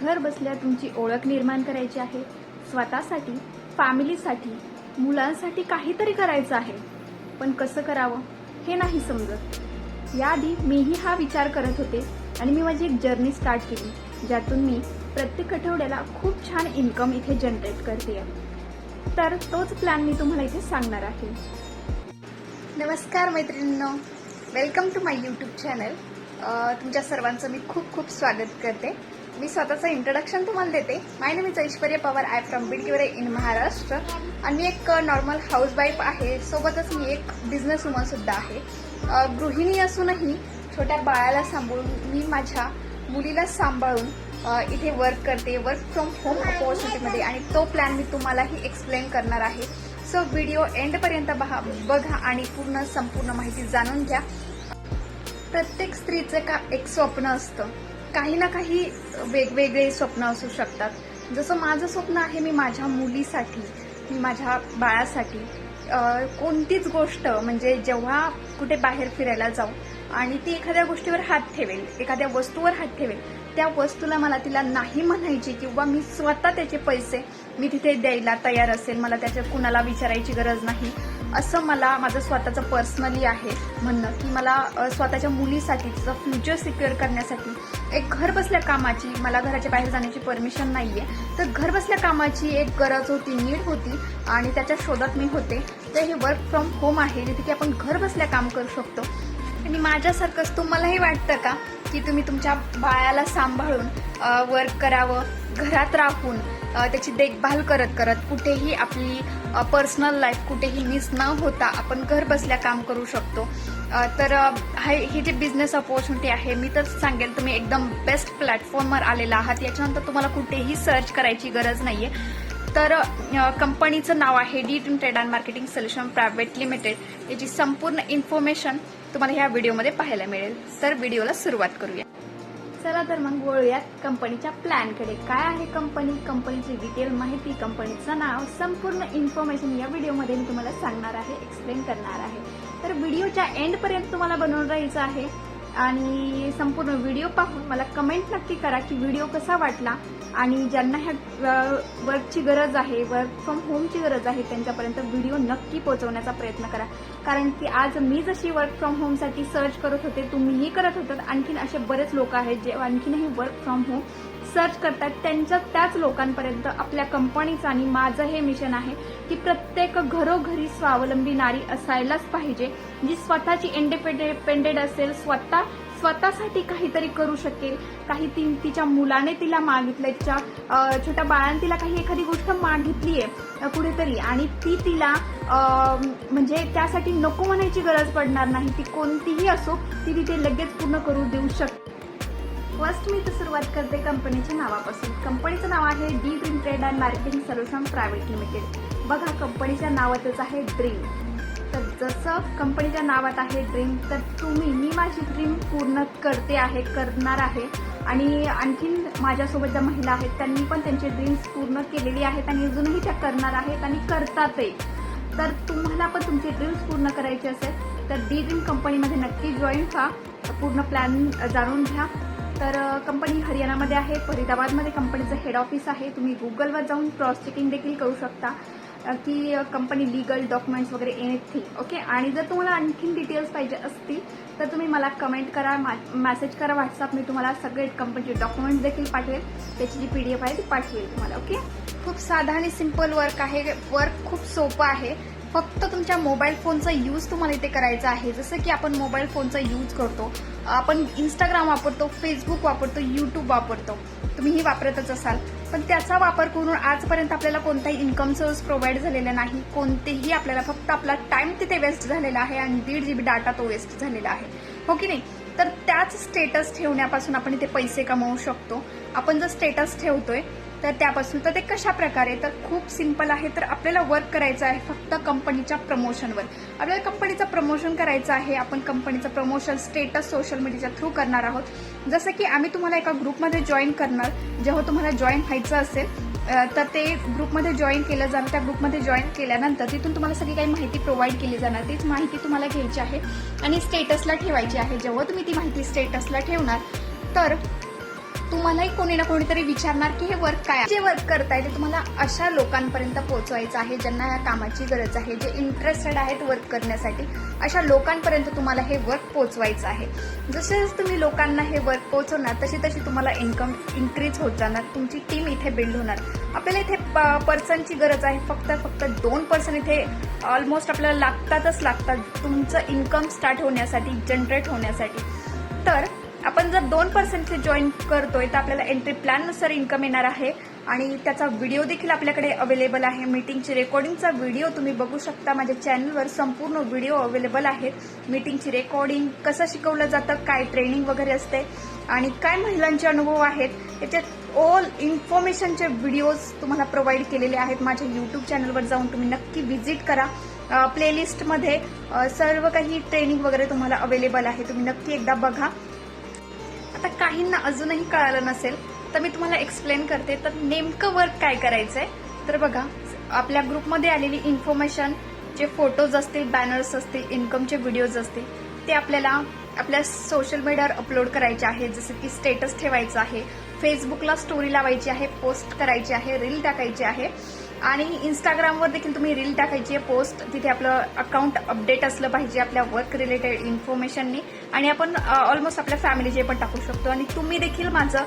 घर बसल्या तुमची ओळख निर्माण करायची आहे. स्वतःसाठी फॅमिलीसाठी मुलांसाठी काहीतरी करायचं आहे. पण कसं करावं हे नाही समजत. याआधी मीही हा विचार करत होते आणि मी माझी एक जर्नी स्टार्ट केली ज्यातून मी प्रत्येक आठवड्याला खूप छान इन्कम इथे जनरेट करते. तर तोच प्लॅन मी तुम्हाला इथे सांगणार आहे. नमस्कार मैत्रिणींनो. Welcome to my YouTube channel तुमच्या सर्वांचं मी खूप खूप स्वागत करते. मी स्वतःचं इंट्रोडक्शन तुम्हाला देते. My name is Aishwarya Pawar I from Bidgiware in Maharashtra आणि एक नॉर्मल हाऊसवाईफ आहे. सोबतच मी एक बिझनेस वुमनसुद्धा आहे. गृहिणी असूनही छोट्या बाळाला सांभाळून मी माझ्या मुलीला सांभाळून इथे वर्क करते. वर्क फ्रॉम होम अपॉर्च्युनिटीमध्ये आणि तो प्लॅन मी तुम्हालाही एक्सप्लेन करणार आहे. सो व्हिडिओ एंडपर्यंत बहा बघा आणि पूर्ण संपूर्ण माहिती जाणून घ्या. प्रत्येक स्त्रीचं का एक स्वप्न असतं. काही ना काही वेगवेगळे स्वप्न असू शकतात. जसं माझं स्वप्न आहे मी माझ्या मुलीसाठी मी माझ्या बाळासाठी कोणतीच गोष्ट म्हणजे जेव्हा कुठे बाहेर फिरायला जाऊ आणि ती एखाद्या गोष्टीवर हात ठेवेल एखाद्या वस्तूवर हात ठेवेल त्या वस्तूला मला तिला नाही म्हणायची किंवा मी स्वतः त्याचे पैसे मी तिथे द्यायला तयार असेल मला त्याच्या कुणाला विचारायची गरज नाही. असं मला माझं स्वतःचं पर्सनली आहे म्हणणं की मला स्वतःच्या मुलीसाठी तिचं फ्युचर सिक्युअर करण्यासाठी एक घर बसल्या कामाची मला घराच्या बाहेर जाण्याची परमिशन नाही आहे तर घर बसल्या कामाची एक गरज होती नीड होती आणि त्याच्या शोधात मी होते. तर हे वर्क फ्रॉम होम आहे जिथे की आपण घर बसल्या काम करू शकतो. आणि माझ्यासारखंच तुम्हालाही वाटतं का की तुम्ही तुमच्या बाळाला सांभाळून वर्क करावं घरात राहून त्याची देखभाल करत करत कुठेही आपली पर्सनल लाईफ कुठेही मिस न होता आपण घर बसल्या काम करू शकतो. तर अ, हे ही जी बिझनेस अपॉर्च्युनिटी आहे मी तर सांगेल तुम्ही एकदम बेस्ट प्लॅटफॉर्मवर आलेला आहात. याच्यानंतर तुम्हाला कुठेही सर्च करायची गरज नाही आहे तर कंपनीचं नाव आहे D team trade and marketing solution private limited याची संपूर्ण इन्फॉर्मेशन तुम्हाला ह्या व्हिडिओमध्ये पाहायला मिळेल. तर व्हिडिओला सुरुवात करूया. चला तर मग वळूयात कंपनीच्या प्लॅनकडे. काय आहे कंपनी? कंपनीची डिटेल माहिती कंपनीचं नाव संपूर्ण इन्फॉर्मेशन या व्हिडिओमध्ये मी तुम्हाला सांगणार आहे एक्सप्लेन करणार आहे. तर व्हिडिओच्या एंडपर्यंत तुम्हाला बनवून राहायचं आहे. आणि संपूर्ण व्हिडिओ पाहून मला कमेंट नक्की करा की व्हिडिओ कसा वाटला. आणि ज्यांना ह्या वर्कची गरज आहे वर्क फ्रॉम होमची गरज आहे त्यांच्यापर्यंत व्हिडिओ नक्की पोहोचवण्याचा प्रयत्न करा. कारण की आज मी जशी वर्क फ्रॉम होमसाठी सर्च करत होते तुम्हीही करत होतात. आणखीन असे बरेच लोक आहेत जे आणखीनही वर्क फ्रॉम होम सर्च करतात. त्यांच्या त्याच लोकांपर्यंत आपल्या कंपनीचं आणि माझं हे मिशन आहे की प्रत्येक घरोघरी स्वावलंबी नारी असायलाच पाहिजे. जी स्वतःची इंडिपेंडेंट असेल स्वतः स्वतःसाठी काहीतरी करू शकेल. काही ती तिच्या मुलाने तिला मागितलंय. तिच्या छोट्या बाळाने तिला काही एखादी गोष्ट मागितली आहे कुठेतरी. आणि ती तिला म्हणजे त्यासाठी नको म्हणायची गरज पडणार नाही. ती कोणतीही असो ती तिथे लगेच पूर्ण करू देऊ शकते फर्स्ट मी तर सुरुवात करते कंपनीच्या नावापासून. कंपनीचं नाव आहे D dream trade and marketing solution private limited. बघा कंपनीच्या नावातच आहे ड्रीम. जसं कंपनीच्या नावात आहे ड्रीम तर तुम्ही मी माझी ड्रीम पूर्ण करते आहे करणार आहे. आणि आणखीन माझ्यासोबत ज्या महिला आहेत त्यांनी पण त्यांची ड्रीम्स पूर्ण केलेली आहेत आणि अजूनही त्या करणार आहेत आणि करतातही. तर तुम्हाला पण तुमची ड्रीम्स पूर्ण करायची असेल तर डी ड्रीम कंपनीमध्ये नक्की जॉईन व्हा. पूर्ण प्लॅन जाणून घ्या. तर कंपनी हरियाणामध्ये आहे फरीदाबादमध्ये कंपनीचं हेड ऑफिस आहे. तुम्ही गुगलवर जाऊन क्रॉस चेकिंग देखील करू शकता. की कंपनी लिगल डॉक्युमेंट्स वगैरे एनिथिंग ओके आणि जर तुम्हाला आणखीन डिटेल्स पाहिजे असतील तर तुम्ही मला कमेंट करा मेसेज करा व्हॉट्सअप मी तुम्हाला सगळे कंपनीचे डॉक्युमेंट्स देखील पाठवेल त्याची जी पी डी एफ आहे ती पाठवेल तुम्हाला ओके खूप साधा आणि सिंपल वर्क आहे. वर्क खूप सोपं आहे. फक्त तुमच्या मोबाईल फोनचा यूज तुम्हाला इथे करायचा आहे. जसं की आपण मोबाईल फोनचा यूज करतो आपण इंस्टाग्राम वापरतो फेसबुक वापरतो यूट्यूब वापरतो. तुम्हीही वापरतच असाल. पण त्याचा वापर करून आजपर्यंत आपल्याला कोणताही इन्कम सोर्स प्रोव्हाइड झालेला नाही. कोणतेही आपल्याला फक्त आपला टाइम तिथे वेस्ट झालेला आहे आणि दीड जी बी डाटा तो वेस्ट झालेला आहे. हो की नाही? तर त्याच स्टेटस ठेवण्यापासून आपण इथे पैसे कमवू शकतो. आपण जर स्टेटस ठेवतोय तर त्यापासून तर ते कशा प्रकारे? तर खूप सिंपल आहे. तर आपल्याला वर्क करायचं आहे फक्त कंपनीच्या प्रमोशनवर आपल्याला कंपनीचं प्रमोशन करायचं आहे. आपण कंपनीचं प्रमोशन स्टेटस सोशल मीडियाच्या थ्रू करणार आहोत. जसं की आम्ही तुम्हाला एका ग्रुपमध्ये जॉईन करणार. जेव्हा तुम्हाला जॉईन व्हायचं असेल तर ते ग्रुपमध्ये जॉईन केलं जाणार. त्या ग्रुपमध्ये जॉईन केल्यानंतर तिथून तुम्हाला सगळी काही माहिती प्रोव्हाइड केली जाणार. तीच माहिती तुम्हाला घ्यायची आहे आणि स्टेटसला ठेवायची आहे. जेव्हा तुम्ही ती माहिती स्टेटसला ठेवणार तर तुम्हालाही कोणी ना कोणीतरी विचारणार की हे वर्क काय जे वर्क करताय ते तुम्हाला अशा लोकांपर्यंत पोहोचवायचं आहे ज्यांना या कामाची गरज आहे जे इंटरेस्टेड आहेत वर्क करण्यासाठी अशा लोकांपर्यंत तुम्हाला हे वर्क पोचवायचं आहे. जसे जसं तुम्ही लोकांना हे वर्क पोहोचवणार तशी तशी तुम्हाला इन्कम इन्क्रीज होत जाणार तुमची टीम इथे बिल्ड होणार. आपल्याला इथे प पर्सनची गरज आहे फक्त फक्त दोन पर्सन इथे ऑलमोस्ट आपल्याला लागतातच लागतात तुमचं इन्कम स्टार्ट होण्यासाठी जनरेट होण्यासाठी. तर आपण जर दोन पर्सेंटचे जॉईन करतोय तर आपल्याला एंट्री प्लॅननुसार इन्कम येणार आहे. आणि त्याचा व्हिडिओ देखील आपल्याकडे अवेलेबल आहे. मीटिंगची रेकॉर्डिंगचा व्हिडिओ तुम्ही बघू शकता. माझ्या चॅनलवर संपूर्ण व्हिडिओ अवेलेबल आहेत. मीटिंगची रेकॉर्डिंग कसं शिकवलं जातं काय ट्रेनिंग वगैरे असते आणि काय महिलांचे अनुभव आहेत याच्यात ऑल इन्फॉर्मेशनचे व्हिडिओज तुम्हाला प्रोव्हाइड केलेले आहेत. माझ्या यूट्यूब चॅनलवर जाऊन तुम्ही नक्की व्हिजिट करा. प्लेलिस्टमध्ये सर्व काही ट्रेनिंग वगैरे तुम्हाला अवेलेबल आहे. तुम्ही नक्की एकदा बघा. आता काहींना अजूनही कळालं नसेल तर मी तुम्हाला एक्सप्लेन करते. तर नेमकं वर्क काय करायचंय? तर बघा आपल्या ग्रुपमध्ये आलेली इन्फॉर्मेशन जे फोटोज असतील बॅनर्स असतील इन्कमचे व्हिडिओज असतील ते आपल्याला आपल्या सोशल मीडियावर अपलोड करायचे आहे. जसं की स्टेटस ठेवायचं आहे फेसबुकला स्टोरी लावायची आहे पोस्ट करायची आहे रील टाकायची आहे. आणि इंस्टाग्रामवर देखील तुम्ही रील टाकायची आहे पोस्ट तिथे आपलं अकाउंट अपडेट असलं पाहिजे आपल्या वर्क रिलेटेड इन्फॉर्मेशननी आणि आपण ऑलमोस्ट आपल्या फॅमिलीचे पण टाकू शकतो. आणि तुम्ही देखील माझं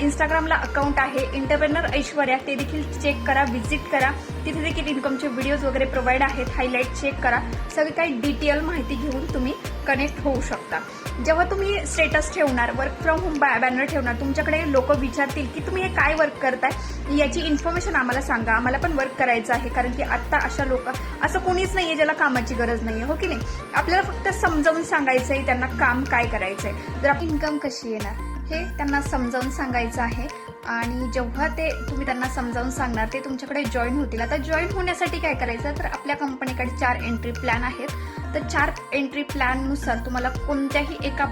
इंस्टाग्रामला अकाउंट आहे इंटरप्रेनर ऐश्वर्या ते देखील चेक करा व्हिजिट करा. तिथे देखील इन्कमचे व्हिडिओज वगैरे प्रोव्हाइड आहेत हायलाईट चेक करा. सगळी काही डिटेल माहिती घेऊन तुम्ही कनेक्ट होऊ शकता. जेव्हा तुम्ही स्टेटस ठेवणार वर्क फ्रॉम होम बॅनर ठेवणार तुमच्याकडे लोक विचारतील की तुम्ही हे काय वर्क करताय याची इन्फॉर्मेशन आम्हाला सांगा. आम्हाला पण वर्क करायचं आहे कारण की आत्ता अशा लोक असं कोणीच नाही आहे ज्याला कामाची गरज नाही आहे हो की नाही? आपल्याला फक्त समजावून सांगायचं आहे त्यांना काम काय करायचं आहे जर इन्कम कशी येणार? हे त्यांना समजावून सांगायचं आहे. आणि जेव्हा ते तुम्ही त्यांना समजावून सांगणार ते तुमच्याकडे जॉईन होतील. आता जॉईन होण्यासाठी काय करायचं? तर आपल्या कंपनीकडे चार एंट्री प्लॅन आहेत. तर चार एंट्री प्लॅननुसार तुम्हाला कोणत्याही एका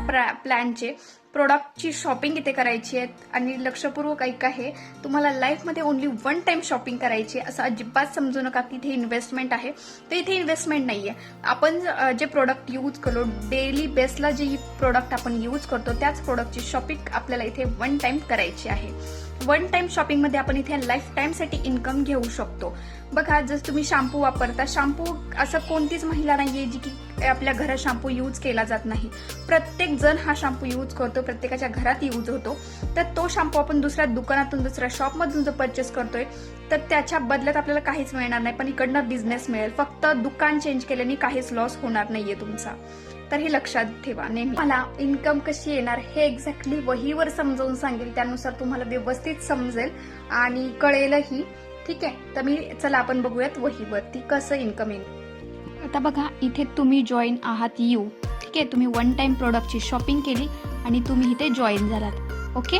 प्लॅनचे प्रोडक्टची शॉपिंग इथे करायची आहे आणि लक्षपूर्वक ऐका आहे तुम्हाला लाईफमध्ये ओनली वन टाईम शॉपिंग करायची आहे असं अजिबात समजू नका की इथे इन्व्हेस्टमेंट आहे. तर इथे इन्व्हेस्टमेंट नाही आहे आपण जे प्रोडक्ट यूज करतो डेली बेसला जे प्रोडक्ट आपण यूज करतो त्याच प्रोडक्टची शॉपिंग आपल्याला इथे वन टाईम करायची आहे. वन टाईम शॉपिंगमध्ये आपण इथे लाईफ टाईमसाठी इन्कम घेऊ शकतो. बघा जर तुम्ही शॅम्पू वापरता शॅम्पू असं कोणतीच महिला नाही आहे जी की आपल्या घरात शॅम्पू यूज केला जात नाही. प्रत्येक जण हा शॅम्पू यूज करतो प्रत्येकाच्या घरात यूज होतो. तर तो शॅम्पू आपण दुसऱ्या दुकानातून दुसऱ्या शॉपमधून जर परचेस करतोय तर त्याच्या बदल्यात आपल्याला काहीच मिळणार नाही. पण इकडनं बिझनेस मिळेल. फक्त दुकान चेंज केल्याने काहीच लॉस होणार नाहीये तुमचा. तर हे लक्षात ठेवा नेहमी. मला इन्कम कशी येणार हे एक्झॅक्टली वहीवर समजावून सांगेल. त्यानुसार तुम्हाला व्यवस्थित समजेल आणि कळेलही. ठीक आहे? तर मी चला आपण बघूयात वहीवरती कसं इन्कम येईल आता बघा इथे तुम्ही जॉईन आहात यू ठीक आहे? तुम्ही वन टाइम प्रोडक्टची शॉपिंग केली आणि तुम्ही इथे जॉईन झालात. ओके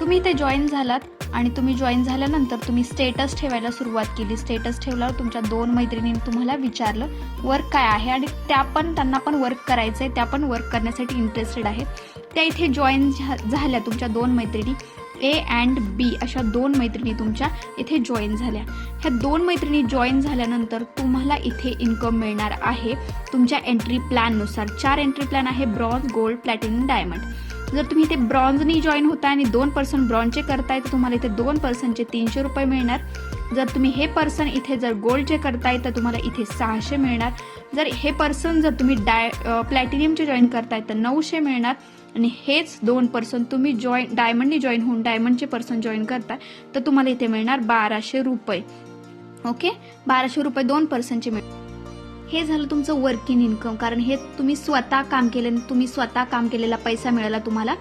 तुम्ही इथे जॉईन झालात आणि तुम्ही जॉईन झाल्यानंतर तुम्ही स्टेटस ठेवायला सुरुवात केली. स्टेटस ठेवल्यावर तुमच्या दोन मैत्रिणींनी तुम्हाला विचारलं वर्क काय आहे? आणि त्या पण त्यांना पण वर्क करायचं आहे त्या पण वर्क करण्यासाठी इंटरेस्टेड आहेत. त्या इथे जॉईन झाल्या तुमच्या दोन मैत्रिणी. ए अँड बी अशा दोन मैत्रिणी तुमच्या इथे जॉईन झाल्या. ह्या दोन मैत्रिणी जॉईन झाल्यानंतर तुम्हाला इथे इन्कम मिळणार आहे. तुमच्या एंट्री प्लॅननुसार चार एंट्री प्लॅन आहे ब्रॉन्झ गोल्ड प्लॅटिनम डायमंड जर तुम्ही इथे ब्रॉन्झनी जॉईन होता आणि दोन पर्सन ब्रॉन्झचे करताय तर तुम्हाला इथे दोन पर्सनचे तीनशे रुपये मिळणार. जर तुम्ही हे पर्सन इथे जर गोल्डचे करताय तर तुम्हाला इथे सहाशे मिळणार. जर हे पर्सन जर तुम्ही डाय प्लॅटिनियमचे जॉईन करताय तर नऊशे मिळणार. आणि हेच दोन पर्सन तुम्ही जॉईन डायमंडने जॉईन होऊन डायमंडचे पर्सन जॉईन करताय तर तुम्हाला इथे मिळणार बाराशे रुपये. ओके बाराशे रुपये दोन पर्सनचे मिळ हे झालं तुमचं वर्किंग इन्कम कारण हे तुम्ही स्वतः काम केले तुम्ही स्वतः काम केलेला पैसा मिळाला तुम्हाला.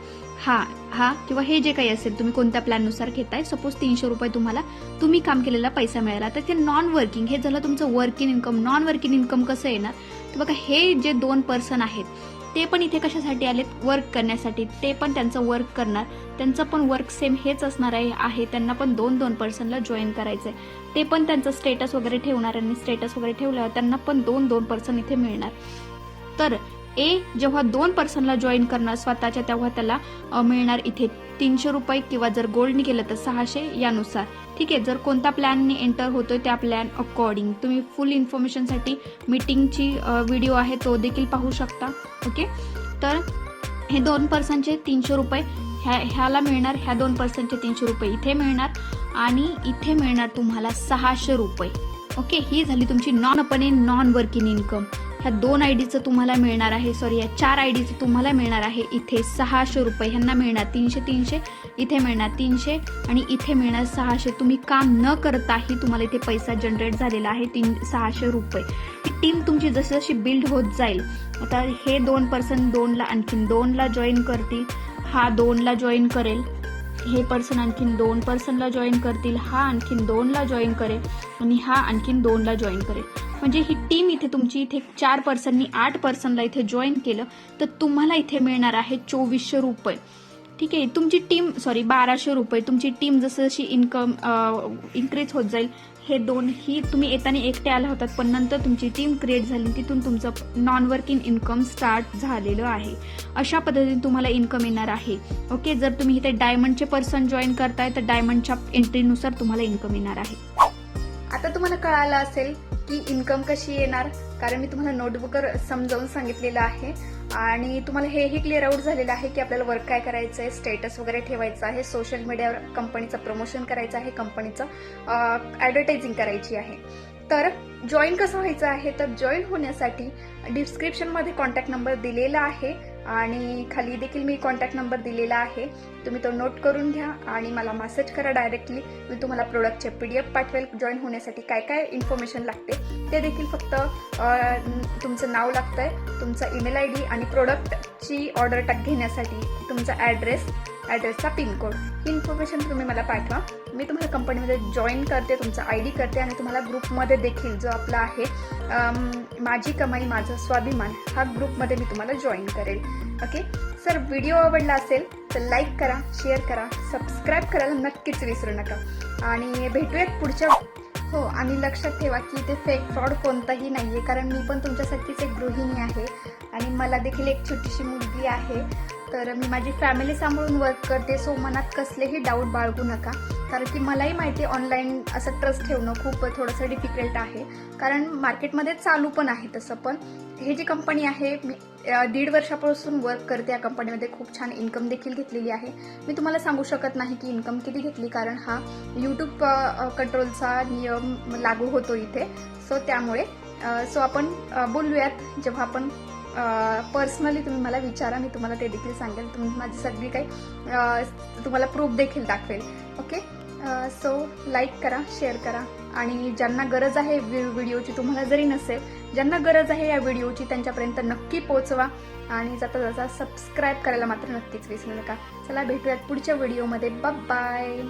हा हा किंवा हे जे काही असेल तुम्ही कोणत्या प्लॅननुसार घेताय सपोज तीनशे रुपये तुम्हाला तुम्ही काम केलेला पैसा मिळाला. तर ते नॉन वर्किंग हे झालं तुमचं working income non working income कसं येणार? तर बघा हे जे दोन पर्सन आहेत ते पण इथे कशासाठी आलेत? वर्क करण्यासाठी. ते पण त्यांचं वर्क करणार. त्यांचं पण वर्क सेम हेच असणार आहे आहे. त्यांना पण दोन दोन पर्सनला जॉईन करायचं आहे ते पण त्यांचं स्टेटस वगैरे ठेवणार आणि स्टेटस वगैरे ठेवल्यावर त्यांना पण दोन दोन पर्सन इथे मिळणार. तर ए जेव्हा दोन पर्सनला जॉईन करणार स्वतःच्या तेव्हा त्याला मिळणार इथे तीनशे रुपये किंवा जर गोल्डने केलं तर सहाशे यानुसार. ठीक आहे जर कोणत्या प्लॅनने एंटर होतोय त्या प्लॅन अकॉर्डिंग तुम्ही फुल इन्फॉर्मेशनसाठी मीटिंगची व्हिडिओ आहे तो देखील पाहू शकता. ओके तर हे दोन पर्सनचे तीनशे रुपये ह्या ह्याला मिळणार ह्या दोन पर्सनचे तीनशे रुपये इथे मिळणार आणि इथे मिळणार तुम्हाला सहाशे रुपये. ओके ही झाली तुमची नॉन अपने नॉन वर्किंग इन्कम ह्या दोन आय डीचं तुम्हाला मिळणार आहे. सॉरी या चार आय डीचं तुम्हाला मिळणार आहे. इथे सहाशे रुपये ह्यांना मिळणार. तीनशे तीनशे इथे मिळणार तीनशे आणि इथे मिळणार सहाशे. तुम्ही काम न करताही तुम्हाला इथे पैसा जनरेट झालेला आहे. तीन सहाशे रुपये. ही टीम तुमची जशी जशी बिल्ड होत जाईल आता हे दोन पर्सन दोनला आणखीन दोनला जॉईन करतील हा दोनला जॉईन करेल हे पर्सन आणखीन दोन पर्सनला जॉईन करतील हा आणखीन दोनला जॉईन करेल आणि हा आणखीन दोनला जॉईन करेल. म्हणजे ही टीम इथे तुमची इथे चार पर्सननी आठ पर्सनला इथे जॉईन केलं तर तुम्हाला इथे मिळणार आहे चोवीसशे रुपये. ठीक आहे तुमची टीम सॉरी बाराशे रुपये. तुमची टीम जसं जशी इन्कम इन्क्रीज होत जाईल हे दोन ही तुम्ही येताना एकटे आला होतात पण नंतर तुमची टीम क्रिएट झाली तिथून तुमचं नॉन वर्किंग इन्कम स्टार्ट झालेलं आहे. अशा पद्धतीने तुम्हाला इन्कम येणार आहे. ओके जर तुम्ही इथे डायमंडचे पर्सन जॉईन करताय तर डायमंडच्या एंट्रीनुसार तुम्हाला इन्कम येणार आहे. आता तुम्हाला कळालं असेल की इन्कम कशी येणार? कारण मी तुम्हाला नोटबुकवर समजावून सांगितलेलं आहे. आणि तुम्हाला हेही क्लिअर आउट झालेलं आहे की आपल्याला वर्क काय करायचं आहे स्टेटस वगैरे ठेवायचं आहे सोशल मीडियावर कंपनीचं प्रमोशन करायचं आहे कंपनीचं ॲडव्हर्टायझिंग करायची आहे. तर जॉईन कसं व्हायचं आहे? तर जॉईन होण्यासाठी डिस्क्रिप्शनमध्ये कॉन्टॅक्ट नंबर दिलेला आहे. आणि खाली देखील मी कॉन्टॅक्ट नंबर दिलेला आहे. तुम्ही तो नोट करून घ्या आणि मला मेसेज करा डायरेक्टली मी तुम्हाला प्रोडक्टचे पी डी एफ पाठवेल. जॉईन होण्यासाठी काय काय इन्फॉर्मेशन लागते ते देखील फक्त तुमचं नाव लागतं आहे तुमचा ईमेल आय डी आणि प्रोडक्टची ऑर्डर टाक घेण्यासाठी तुमचा ॲड्रेस ॲड्रेसचा पिनकोड. ही इन्फॉर्मेशन तुम्ही मला पाठवा. मी तुम्हाला कंपनीमध्ये जॉईन करते तुमचा आय डी करते आणि तुम्हाला ग्रुपमध्ये देखील जो आपला आहे माझी कमाई माझं स्वाभिमान हा ग्रुपमध्ये मी तुम्हाला जॉईन करेल. ओके सर व्हिडिओ आवडला असेल तर लाईक करा शेअर करा सबस्क्राईब करायला नक्कीच विसरू नका. आणि भेटूयात पुढच्या हो आणि लक्षात ठेवा की इथे फेक फ्रॉड कोणताही नाही आहे कारण मी पण तुमच्यासारखीच एक गृहिणी आहे. आणि मला देखील एक छोटीशी मुलगी आहे. तर मी माझी फॅमिली सांभाळून वर्क करते सो मनात कसलेही डाऊट बाळगू नका. कारण की मलाही माहिती आहे ऑनलाईन असं ट्रस्ट ठेवणं खूप थोडंसं डिफिकल्ट आहे. कारण मार्केटमध्ये चालू पण आहे तसं पण हे जी कंपनी आहे मी दीड वर्षापासून वर्क करते या कंपनीमध्ये खूप छान इन्कम देखील घेतलेली आहे. मी तुम्हाला सांगू शकत नाही की इन्कम किती घेतली कारण हा यूट्यूब कंट्रोलचा नियम लागू होतो इथे. सो त्यामुळे सो आपण बोलूयात. जेव्हा आपण पर्सनली तुम्ही मला विचारा मी तुम्हाला ते देखील सांगेल. तुम्ही माझी सगळी काही तुम्हाला प्रूफ देखील दाखवेल. ओके सो लाईक करा शेअर करा. आणि ज्यांना गरज आहे व्हिडिओची तुम्हाला जरी नसेल ज्यांना गरज आहे या व्हिडिओची त्यांच्यापर्यंत नक्की पोचवा आणि जाता जाता सबस्क्राईब करायला मात्र नक्कीच विसरू नका. चला भेटूयात पुढच्या व्हिडिओमध्ये. बाय